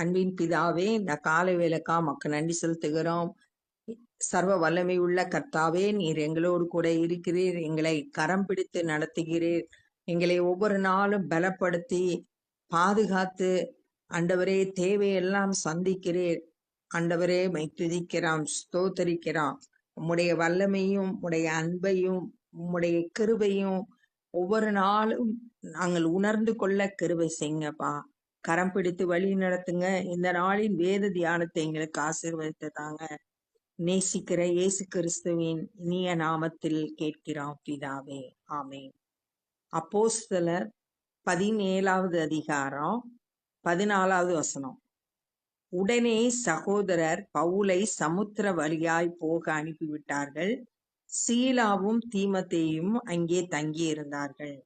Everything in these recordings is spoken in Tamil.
அன்பின் பிதாவே இந்த காலை வேலைக்கா மக்கள் நன்றி செலுத்துகிறோம். சர்வ வல்லமை உள்ள கர்த்தாவே நீர் எங்களோடு கூட இருக்கிறீர். எங்களை கரம் பிடித்து நடத்துகிறீர். எங்களை ஒவ்வொரு நாளும் பலப்படுத்தி பாதுகாத்து அண்டவரே தேவையெல்லாம் சந்திக்கிறீர். அண்டவரே மை துதிக்கிறோம் ஸ்தோத்தரிக்கிறோம். உம்முடைய வல்லமையும் உடைய அன்பையும் உம்முடைய கிருபையும் ஒவ்வொரு நாளும் நாங்கள் உணர்ந்து கொள்ள கிருபை செய்யுங்கப்பா. கரம் பிடித்து வழி நடத்துங்க. இந்த நாளின் வேத தியானத்தை எங்களுக்கு ஆசீர்வதித்து தாங்க நேசிக்கிற இயேசு கிறிஸ்துவின் இனிய நாமத்தில் கேட்கிறோம் பிதாவே. ஆமென். அப்போஸ்தலர் பதினேழாவது அதிகாரம் பதினாலாவது வசனம். உடனே சகோதரர் பவுலை சமுத்திர வழியாய் போக அனுப்பிவிட்டார்கள். சீலாவும் தீமத்தையும் அங்கே தங்கி இருந்தார்கள்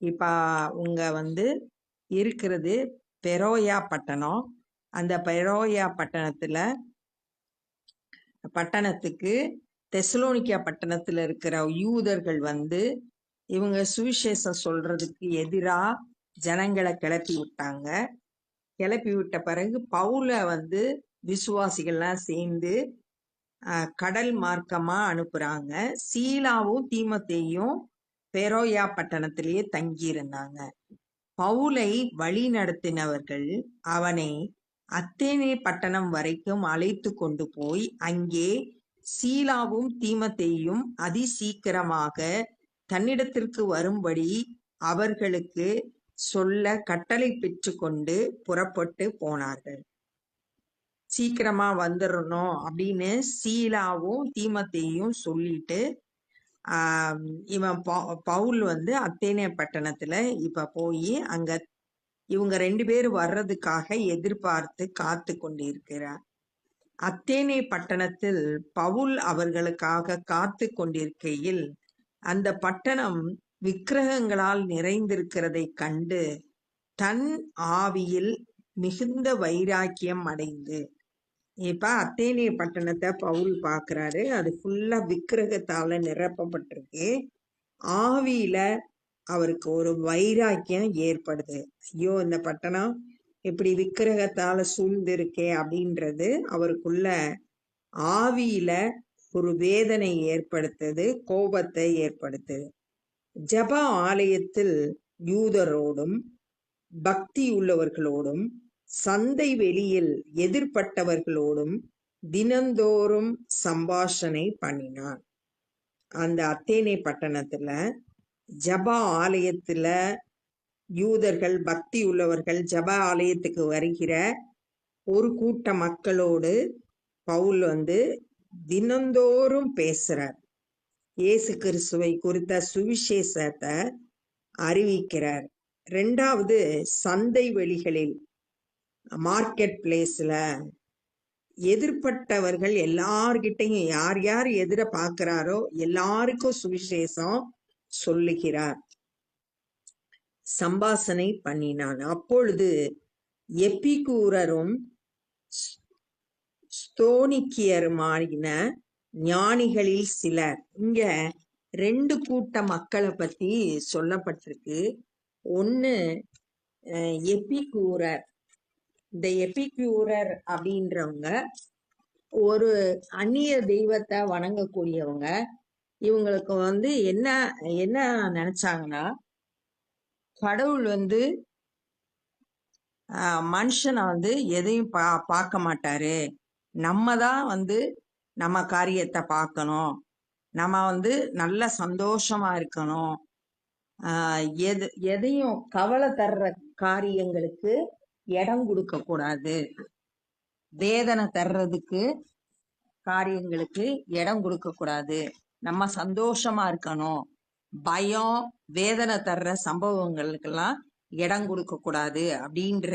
இப்ப உங்க வந்து இருக்கிறது பெரோயா பட்டணம். அந்த பெரோயா பட்டணத்தில் பட்டணத்துக்கு தெசலோனிக்கா பட்டணத்தில் இருக்கிற யூதர்கள் வந்து இவங்க சுவிசேஷம் சொல்றதுக்கு எதிராக ஜனங்களை கிளப்பி விட்டாங்க. கிளப்பி விட்ட பிறகு பவுல வந்து விசுவாசிகள்லாம் சேர்ந்து கடல் மார்க்கமா அனுப்புறாங்க. சீலாவும் தீமத்தையும் பெரோயா பட்டணத்திலேயே தங்கி இருந்தாங்க பவுலை வழி நடத்தினவர்கள் அவனை அத்தேனே பட்டணம் வரைக்கும் அழைத்து கொண்டு போய் அங்கே சீலாவும் தீமத்தையும் அதிசீக்கிரமாக தன்னிடத்திற்கு வரும்படி அவர்களுக்கு சொல்ல கட்டளை பெற்றுக்கொண்டு புறப்பட்டு போனார்கள். சீக்கிரமா வந்துடணும் அப்படின்னு சீலாவும் தீமத்தையும் சொல்லிட்டு இவன் பவுல் வந்து அத்தேனே பட்டணத்துல இப்ப போய் அங்க இவங்க ரெண்டு பேர் வர்றதுக்காக எதிர்பார்த்து காத்து கொண்டிருக்கிறார். அத்தேனே பட்டணத்தில் பவுல் அவர்களுக்காக காத்து கொண்டிருக்கையில் அந்த பட்டணம் விக்கிரகங்களால் நிறைந்திருக்கிறதை கண்டு தன் ஆவியில் மிகுந்த வைராக்கியம் அடைந்து இப்போ அத்தேனிய பட்டணத்தை பவுல் பார்க்குறாரு அது ஃபுல்லாக விக்கிரகத்தால் நிரப்பப்பட்டிருக்கு. ஆவியில் அவருக்கு ஒரு வைராக்கியம் ஏற்படுது. ஐயோ இந்த பட்டணம் இப்படி விக்கிரகத்தால் சூழ்ந்திருக்கே அப்படின்றது அவருக்குள்ள ஆவியில் ஒரு வேதனை ஏற்படுத்துது கோபத்தை ஏற்படுத்துது. ஜப ஆலயத்தில் யூதரோடும் பக்தி உள்ளவர்களோடும் சந்தை வெளியில் எதிர்ப்பட்டவர்களோடும் தினந்தோறும் சம்பாஷணை பண்ணினான். அந்த அத்தேனை பட்டணத்துல ஜபா ஆலயத்துல யூதர்கள் பக்தி உள்ளவர்கள் ஜப ஆலயத்துக்கு வருகிற ஒரு கூட்ட மக்களோடு பவுல் வந்து தினந்தோறும் பேசுறார். இயேசு கிறிஸ்துவை குறித்த சுவிசேஷத்தை அறிவிக்கிறார். ரெண்டாவது சந்தை வெளிகளில் மார்க்கெட் பிளேஸ்ல எதிர்ப்பட்டவர்கள் எல்லார்கிட்டையும் யார் யார் எதிர பார்க்கிறாரோ எல்லாருக்கும் சுவிசேஷம் சொல்லுகிறார். சம்பாசனை பண்ணினான். அப்பொழுது எப்பிகூரரும் ஸ்தோனிக்கியருமான ஞானிகளில் சிலர். இங்க ரெண்டு கூட்ட மக்களை பத்தி சொல்லப்பட்டிருக்கு. ஒன்னு எப்பிகூரர் இந்த எபிக்யூரர் அப்படின்றவங்க ஒரு அந்நிய தெய்வத்தை வணங்கக்கூடியவங்க இவங்களுக்கு வந்து என்ன என்ன நினைச்சாங்கன்னா கடவுள் வந்து ஆஹ், மனுஷனை வந்து எதையும் பா பார்க்க மாட்டாரு. நம்ம தான் வந்து நம்ம காரியத்தை பார்க்கணும். நம்ம வந்து நல்ல சந்தோஷமா இருக்கணும். ஆஹ், எது எதையும் கவலை தர்ற காரியங்களுக்கு இடம் கொடுக்க கூடாது வேதனை தர்றதுக்கு காரியங்களுக்கு இடம் கொடுக்க கூடாது நம்ம சந்தோஷமா இருக்கணும். பயம் வேதனை தர்ற சம்பவங்களுக்கெல்லாம் இடம் கொடுக்க கூடாது அப்படின்ற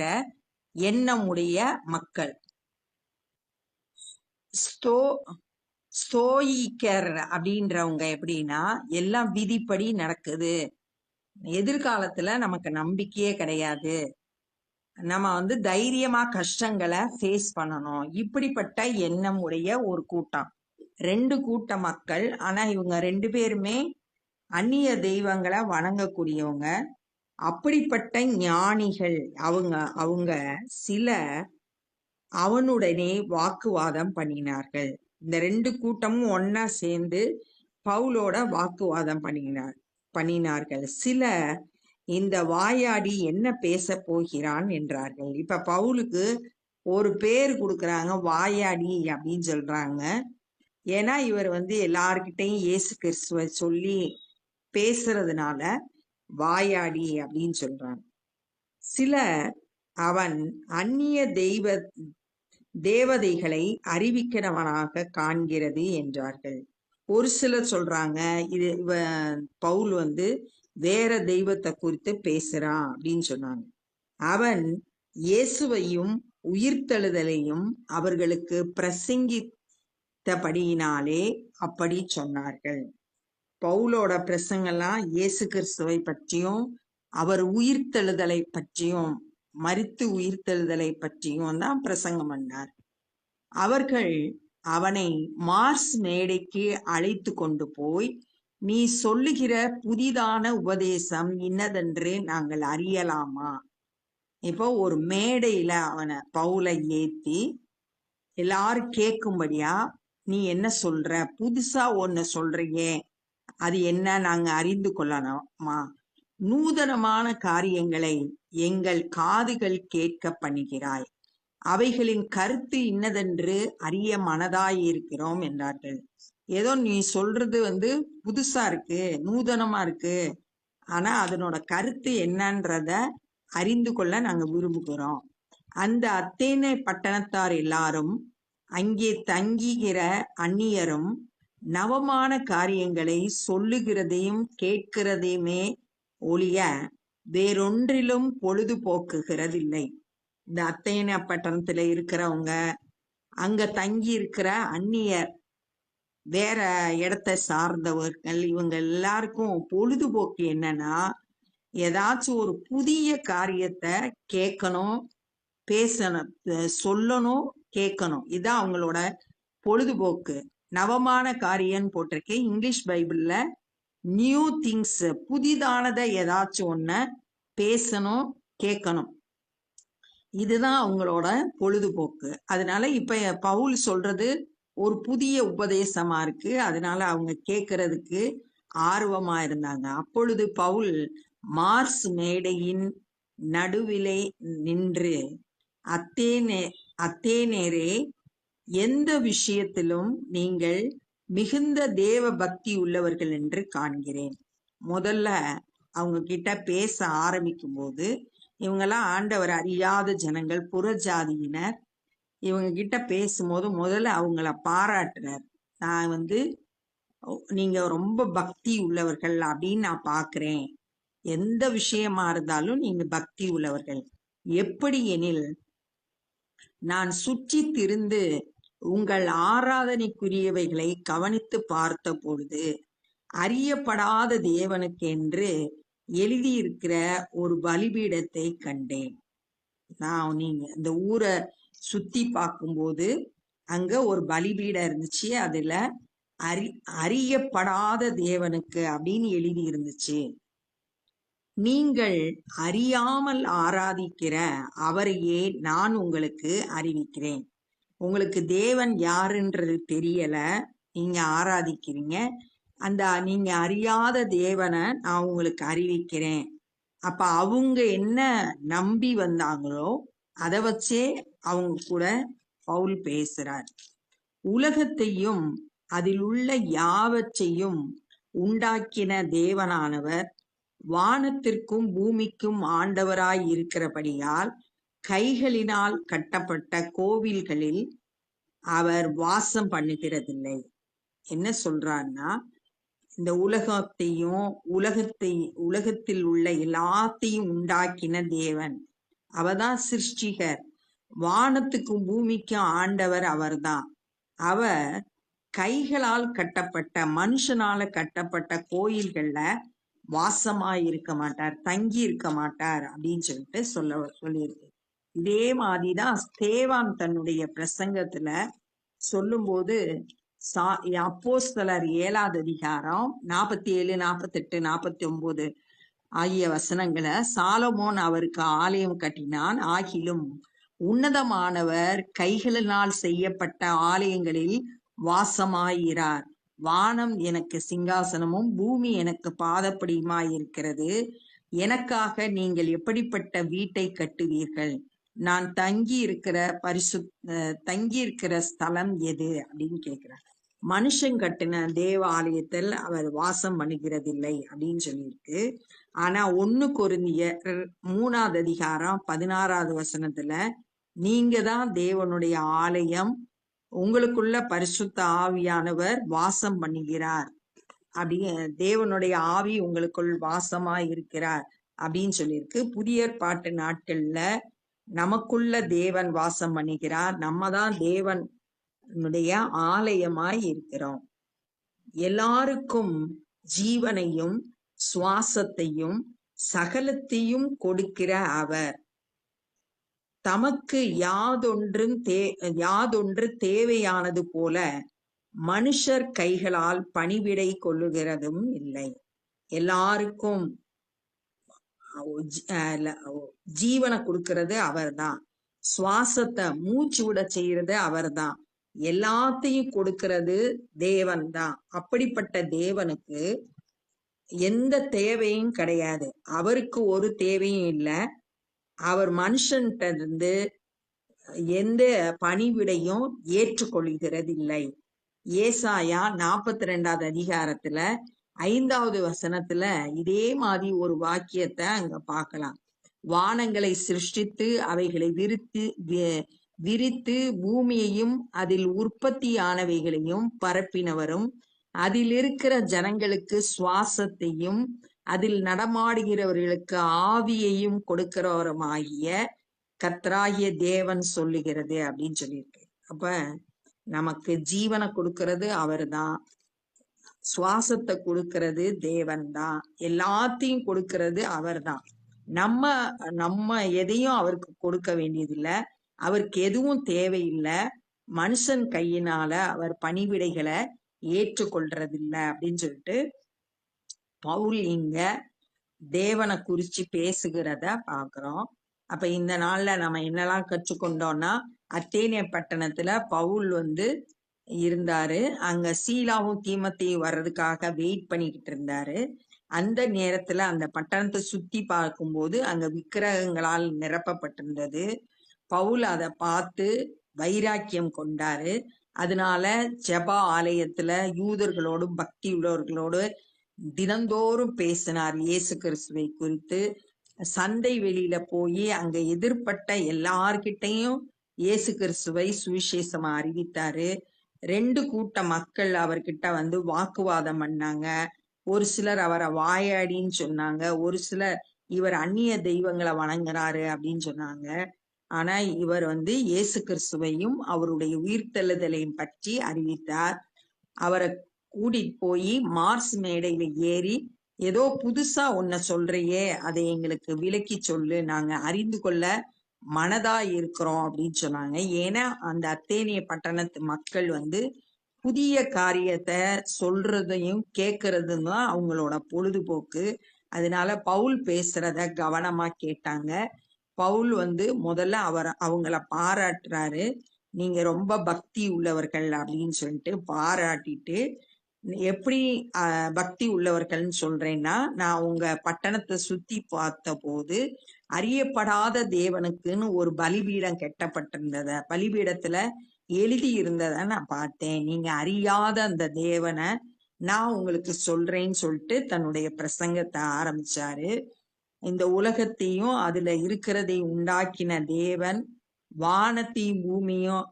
எண்ணமுடைய மக்கள். ஸ்தோ ஸ்தோயிக்கர் அப்படின்றவங்க எப்படின்னா எல்லாம் விதிப்படி நடக்குது. எதிர்காலத்துல நமக்கு நம்பிக்கையே கிடையாது. நம்ம வந்து தைரியமா கஷ்டங்களை ஃபேஸ் பண்ணணும். இப்படிப்பட்ட எண்ணம் உடைய ஒரு கூட்டம். ரெண்டு கூட்ட மக்கள் ஆனா இவங்க ரெண்டு பேருமே அந்நிய தெய்வங்களை வணங்கக்கூடியவங்க. அப்படிப்பட்ட ஞானிகள் அவங்க அவங்க சில அவனுடனே வாக்குவாதம் பண்ணினார்கள். இந்த ரெண்டு கூட்டமும் ஒன்னா சேர்ந்து பவுலோட வாக்குவாதம் பண்ணினார் பண்ணினார்கள். சில இந்த வாயாடி என்ன பேச போகிறான் என்றார்கள். இப்ப பவுலுக்கு ஒரு பேர் கொடுக்குறாங்க வாயாடி அப்படின்னு சொல்றாங்க. ஏன்னா இவர் வந்து எல்லார்கிட்டையும் இயேசு கிறிஸ்துவ சொல்லி பேசுறதுனால வாயாடி அப்படின்னு சொல்றாங்க. சில அவன் அந்நிய தெய்வ தேவதைகளை அறிவிக்கிறவனாக காண்கிறது என்றார்கள். ஒரு சிலர் சொல்றாங்க இது பவுல் வந்து வேற தெய்வத்தை குறித்து பேசுறான் அப்படின்னு சொன்னாங்க. அவன் இயேசுவையும் உயிர்த்தெழுதலையும் அவர்களுக்கு பிரசங்கித்தபடியினாலே அப்படி சொன்னார்கள். பவுலோட பிரசங்கெல்லாம் இயேசு கிறிஸ்துவை பற்றியும் அவர் உயிர்த்தெழுதலை பற்றியும் மறித்து உயிர்த்தெழுதலை பற்றியும் தான் பிரசங்கம் பண்ணார். அவர்கள் அவனை மார்ஸ் மேடைக்கு அழைத்து கொண்டு போய் நீ சொல்லுகிற புதிதான உபதேசம் இன்னதென்று நாங்கள் அறியலாமா? இப்போ ஒரு மேடையில அவனை பவுலை ஏத்தி எல்லாரும் கேட்கும்படியா நீ என்ன சொல்ற? புதுசா ஒன்னு சொல்றியே. அது என்ன நாங்க அறிந்து கொள்ளணுமா நூதனமான காரியங்களை எங்கள் காதுகள் கேட்க பண்ணுகிறாய். அவைகளின் கருத்து இன்னதென்று அறிய மனதாய் இருக்கிறோம் என்றார்கள். ஏதோ நீ சொல்றது வந்து புதுசா இருக்கு நூதனமா இருக்கு. ஆனா அதனோட கருத்து என்னன்றத அறிந்து கொள்ள நாங்க விரும்புகிறோம். அந்த அத்தேனை பட்டணத்தார் எல்லாரும் அங்கே தங்குகிற அந்நியரும் நவமான காரியங்களை சொல்லுகிறதையும் கேட்கிறதையுமே ஒழிய வேறொன்றிலும் பொழுதுபோக்குகிறதில்லை. இந்த அத்தையன பட்டணத்துல இருக்கிறவங்க அங்க தங்கி இருக்கிற அந்நியர் வேற இடத்தை சார்ந்தவர்கள் இவங்க எல்லாருக்கும் பொழுதுபோக்கு என்னன்னா ஏதாச்சும் ஒரு புதிய காரியத்தை கேட்கணும் பேசணும் சொல்லணும் கேட்கணும் இதுதான் அவங்களோட பொழுதுபோக்கு. நவமான காரியம்னு போட்டிருக்கேன். இங்கிலீஷ் பைபிள்ல நியூ திங்ஸ் புதிதானதை ஏதாச்சும் ஒன்ன பேசணும் கேட்கணும் இதுதான் அவங்களோட பொழுதுபோக்கு. அதனால இப்ப பவுல் சொல்றது ஒரு புதிய உபதேசமா இருக்கு. அதனால அவங்க கேட்கறதுக்கு ஆர்வமா இருந்தாங்க. அப்பொழுது பவுல் மார்ஸ் மேடையின் நடுவிலே நின்று அத்தேனே அத்தேனேரே எந்த விஷயத்திலும் நீங்கள் மிகுந்த தேவ பக்தி உள்ளவர்கள் என்று காண்கிறேன். முதல்ல அவங்க கிட்ட பேச ஆரம்பிக்கும் போது இவங்கெல்லாம் ஆண்டவர் அறியாத ஜனங்கள் புறஜாதியினர் இவங்க கிட்ட பேசும்போது முதல்ல அவங்கள பாராட்டுறார். நான் வந்து நீங்க ரொம்ப பக்தி உள்ளவர்கள் அப்படின்னு நான் பாக்குறேன். எந்த விஷயமா இருந்தாலும் நீங்க பக்தி உள்ளவர்கள். எப்படி எனில் நான் சுற்றி திருந்து உங்கள் ஆராதனைக்குரியவைகளை கவனித்து பார்த்த பொழுது அறியப்படாத தேவனுக்கென்று எழுதியிருக்கிற ஒரு பலிபீடத்தை கண்டேன். நான் நீங்க இந்த ஊரை சுத்தி பார்க்கும்போது அங்க ஒரு பலிபீடம் இருந்துச்சு. அதுல அறி அறியப்படாத தேவனுக்கு அப்படின்னு எழுதி இருந்துச்சு. நீங்கள் அறியாமல் ஆராதிக்கிற அவரையே நான் உங்களுக்கு அறிவிக்கிறேன். உங்களுக்கு தேவன் யாருன்றது தெரியல. நீங்க ஆராதிக்கிறீங்க. அந்த நீங்க அறியாத தேவனை நான் உங்களுக்கு அறிவிக்கிறேன். அப்ப அவங்க என்ன நம்பி வந்தாங்களோ அதை வச்சே அவங்க கூட பவுல் பேசுறார். உலகத்தையும் அதில் உள்ள யாவற்றையும் உண்டாக்கின தேவனானவர் வானத்திற்கும் பூமிக்கும் ஆண்டவராய் இருக்கிறபடியால் கைகளினால் கட்டப்பட்ட கோவில்களில் அவர் வாசம் பண்ணுகிறதில்லை. என்ன சொல்றாருன்னா இந்த உலகத்தையும் உலகத்தை உலகத்தில் உள்ள எல்லாத்தையும் உண்டாக்கின தேவன். அவதான் சிருஷ்டிகர். வானத்துக்கும் பூமிக்கும் ஆண்டவர் அவர்தான். அவர் கைகளால் கட்டப்பட்ட மனுஷனால கட்டப்பட்ட கோயில்கள்ல வாசமாய் இருக்க மாட்டார் தங்கி இருக்க மாட்டார் அப்படின்னு சொல்லிட்டு சொல்ல சொல்லியிருக்கு. இதே மாதிரிதான் ஸ்தேவான் தன்னுடைய பிரசங்கத்துல சொல்லும்போது சா அப்போஸ்தலர் ஏழாவது அதிகாரம் நாற்பத்தி ஏழு நாற்பத்தெட்டு நாற்பத்தி ஒன்பது ஆகிய வசனங்களை சாலமோன் அவருக்கு ஆலயம் கட்டினான். ஆகிலும் உன்னதமானவர் கைகளினால் செய்யப்பட்ட ஆலயங்களில் வாசமாயிரார். வானம் எனக்கு சிங்காசனமும் பூமி எனக்கு பாதப்படியுமாயிருக்கிறது. எனக்காக நீங்கள் எப்படிப்பட்ட வீட்டை கட்டுவீர்கள்? நான் தங்கி இருக்கிற பரிசு தங்கி இருக்கிற ஸ்தலம் எது? அப்படின்னு கேட்கிறார். மனுஷன் கட்டின தேவாலயத்தில் அவர் வாசம் பண்ணுகிறதில்லை அப்படின்னு சொல்லியிருக்கு. ஆனா ஒண்ணு கொருந்தியர் மூணாவது அதிகாரம் பதினாறாவது வசனத்துல நீங்க தான் தேவனுடைய ஆலயம். உங்களுக்குள்ள பரிசுத்த ஆவியானவர் வாசம் பண்ணுகிறார். அப்படி தேவனுடைய ஆவி உங்களுக்குள் வாசமா இருக்கிறார் அப்படின்னு சொல்லியிருக்கு. புதிய பாட்டு நாட்கள்ல நமக்குள்ள தேவன் வாசம் பண்ணுகிறார். நம்ம தான் தேவனுடைய ஆலயமாய் இருக்கிறோம். எல்லாருக்கும் ஜீவனையும் சுவாசத்தையும் சகலத்தையும் கொடுக்கிற அவர். தமக்கு யாதொன்றும் தே யாதொன்று தேவையானது போல மனுஷர் கைகளால் பணிவிடை கொள்ளுகிறதும் இல்லை. எல்லாருக்கும் ஜீவனை கொடுக்கறது அவர்தான். சுவாசத்தை மூச்சு விட செய்யறது அவர்தான். எல்லாத்தையும் கொடுக்கிறது தேவன் தான் அப்படிப்பட்ட தேவனுக்கு எந்த தேவையும் கிடையாது. அவருக்கு ஒரு தேவையும் இல்லை. அவர் மனுஷன்கிட்ட இருந்து எந்த பணிவிடையும் ஏற்றுக்கொள்கிறது இல்லை ஏசாயா நாற்பத்தி ரெண்டாவது அதிகாரத்துல ஐந்தாவது வசனத்துல இதே மாதிரி ஒரு வாக்கியத்தை அங்க பார்க்கலாம். வானங்களை சிருஷ்டித்து அவைகளை விரித்து வி- விரித்து பூமியையும் அதில் உற்பத்தியானவைகளையும் பரப்பினவரும் அதில் இருக்கிற ஜனங்களுக்கு சுவாசத்தையும் அதில் நடமாடுகிறவர்களுக்கு ஆவியையும் கொடுக்கிறவருமாகிய கத்ராகிய தேவன் சொல்லுகிறது அப்படின்னு சொல்லியிருக்கு. அப்ப நமக்கு ஜீவனை கொடுக்கிறது அவர்தான். சுவாசத்தை கொடுக்கிறது தேவன் தான் எல்லாத்தையும் கொடுக்கிறது அவர்தான். நம்ம நம்ம எதையும் அவருக்கு கொடுக்க வேண்டியதில்லை. அவருக்கு எதுவும் தேவையில்லை. மனுஷன் கையினால அவர் பணிவிடைகளை ஏற்றுக்கொள்றதில்லை அப்படின்னு சொல்லிட்டு பவுல் இங்க தேவனை குறிச்சு பேசுகிறத பாக்குறோம் அப்ப இந்த நாள்ல நம்ம என்னெல்லாம் கற்றுக்கொண்டோம்னா அத்தேனிய பட்டணத்துல பவுல் வந்து இருந்தாரு. அங்க சீலாவும் தீமத்தையும் வர்றதுக்காக வெயிட் பண்ணிக்கிட்டு இருந்தாரு. அந்த நேரத்துல அந்த பட்டணத்தை சுத்தி பார்க்கும்போது அங்க விக்கிரகங்களால் நிரப்பப்பட்டிருந்தது. பவுல் அதை பார்த்து வைராக்கியம் கொண்டாரு. அதனால ஜெபா ஆலயத்துல யூதர்களோடும் பக்தி உள்ளவர்களோடு தினந்தோறும் பேசினார் இயேசு கிறிஸ்துவை குறித்து. சந்தை வெளியில போய் அங்க எதிர்ப்பட்ட எல்லார்கிட்டையும் இயேசு கிறிஸ்துவை சுவிசேஷமா அறிவித்தாரு. ரெண்டு கூட்ட மக்கள் அவர்கிட்ட வந்து வாக்குவாதம் பண்ணாங்க. ஒரு சிலர் அவரை வாயாடின்னு சொன்னாங்க. ஒரு சிலர் இவர் அந்நிய தெய்வங்களை வணங்குறாரு அப்படின்னு சொன்னாங்க. ஆனா இவர் வந்து இயேசு கிறிஸ்துவையும் அவருடைய உயிர்த்தெழுதலையும் பற்றி அறிவித்தார். அவரை கூட்டிட்டு போய் மார்ஸ் மேடையில ஏறி ஏதோ புதுசா ஒன்ன சொல்றியே அதை எங்களுக்கு விளக்கி சொல்லு. நாங்க அறிந்து கொள்ள மனதா இருக்கிறோம் அப்படின்னு சொன்னாங்க. ஏன்னா அந்த அத்தேனிய பட்டணத்து மக்கள் வந்து புதிய காரியத்தை சொல்றதையும் கேட்கறதும் தான் அவங்களோட பொழுதுபோக்கு. அதனால பவுல் பேசுறத கவனமா கேட்டாங்க. பவுல் வந்து முதல்ல அவர் அவங்கள பாராட்டுறாரு. நீங்க ரொம்ப பக்தி உள்ளவர்கள் அப்படின்னு சொல்லிட்டு பாராட்டிட்டு எப்படி பக்தி உள்ளவர்கள்னு சொல்றேன்னா நான் உங்க பட்டணத்தை சுத்தி பார்த்த போது அறியப்படாத தேவனுக்குன்னு ஒரு பலிபீடம் கெட்டப்பட்டிருந்தத. பலிபீடத்துல எழுதி இருந்ததை நான் பார்த்தேன். நீங்க அறியாத அந்த தேவனை நான் உங்களுக்கு சொல்றேன்னு சொல்லிட்டு தன்னுடைய பிரசங்கத்தை ஆரம்பிச்சாரு. இந்த உலகத்தையும் அதுல இருக்கிறதை உண்டாக்கின தேவன் வானத்தையும் பூமியும்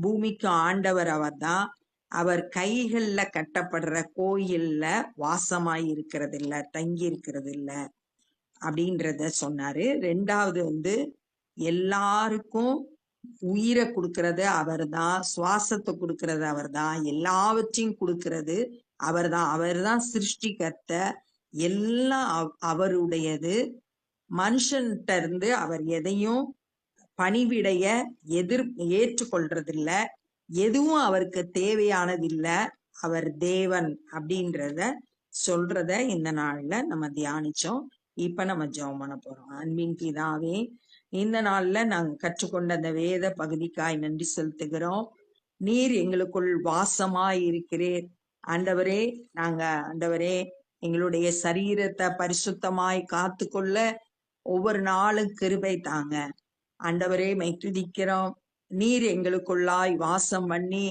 பூமிக்கு ஆண்டவர் அவர்தான் அவர் கைகள்ல கட்டப்படுற கோயில்ல வாசமாய் இருக்கிறது இல்ல தங்கி இருக்கிறது இல்ல அப்படின்றத சொன்னாரு. ரெண்டாவது வந்து எல்லாருக்கும் உயிரை கொடுக்கறது அவர்தான் சுவாசத்தை கொடுக்கறது அவர்தான் எல்லாவற்றையும் கொடுக்கறது அவர்தான். அவர்தான் சிருஷ்டிகர்த்த எல்லாம் அவ- அவருடையது. மனுஷன்கிட்ட இருந்து அவர் எதையும் பணிவிடைய எதிர் ஏற்றுக்கொள்றதில்ல. எதுவும் அவருக்கு தேவையானதில்லை. அவர் தேவன் அப்படின்றத சொல்றத இந்த நாள்ல நம்ம தியானிச்சோம். இப்ப நம்ம ஜெபம் பண்ண போறோம். அன்பின் பிதாவே இந்த நாள்ல நாங்க கற்றுக்கொண்ட அந்த வேத பகுதிக்காய் நன்றி செலுத்துகிறோம். நீர் எங்களுக்குள் வாசமாய் இருக்கிறீர் ஆண்டவரே நாங்க ஆண்டவரே எங்களுடைய சரீரத்தை பரிசுத்தமாய் காத்துக்கொள்ள ஒவ்வொரு நாளும் கிருபை தாங்க. ஆண்டவரே மெய் துதிக்கிறோம் நீர் எங்களுக்குள்ளாய் வாசம் பண்ணி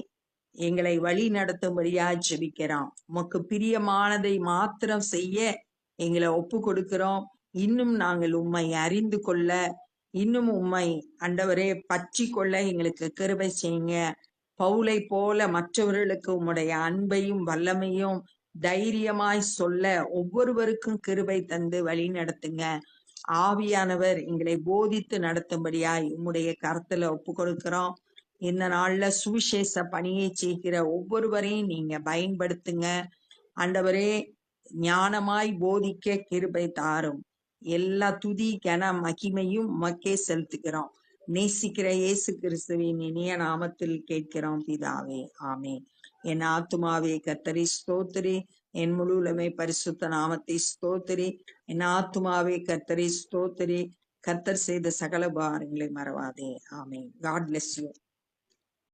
எங்களை வழி நடத்தும்படியாய் ஜெபிக்கிறோம். உமக்கு பிரியமானதை மாத்திரம் செய்ய எங்களை ஒப்பு கொடுக்கிறோம் இன்னும் நாங்கள் உம்மை அறிந்து கொள்ள இன்னும் உம்மை அண்டவரே பற்றி கொள்ள எங்களுக்கு கிருபை செய்யுங்க. பவுலை போல மற்றவர்களுக்கு உம்முடைய அன்பையும் வல்லமையும் தைரியமாய் சொல்ல ஒவ்வொருவருக்கும் கிருபை தந்து வழி நடத்துங்க. ஆவியானவர் எங்களை போதித்து நடத்தும்படியாய் உம்முடைய கருத்துல ஒப்பு கொடுக்கிறோம் இந்த நாள்ல சுவிசேஷ பணியை செய்கிற ஒவ்வொருவரையும் நீங்க பயன்படுத்துங்க. ஆண்டவரே ஞானமாய் போதிக்க கிருபை தாரும். எல்லா துதி கன மகிமையும் உமக்கே செலுத்துகிறோம். நேசிக்கிற இயேசு கிறிஸ்துவின் இனிய நாமத்தில் கேட்கிறோம் பிதாவே. ஆமே என் ஆத்துமாவே கத்தரி ஸ்தோத்திரி. என் முழுலமே பரிசுத்த நாமத்தை ஸ்தோத்திரி. என் ஆத்துமாவே கத்தரி ஸ்தோத்திரி. கத்தர் செய்த சகல பாரங்களை மறவாதே. ஆமே காட் bless யூ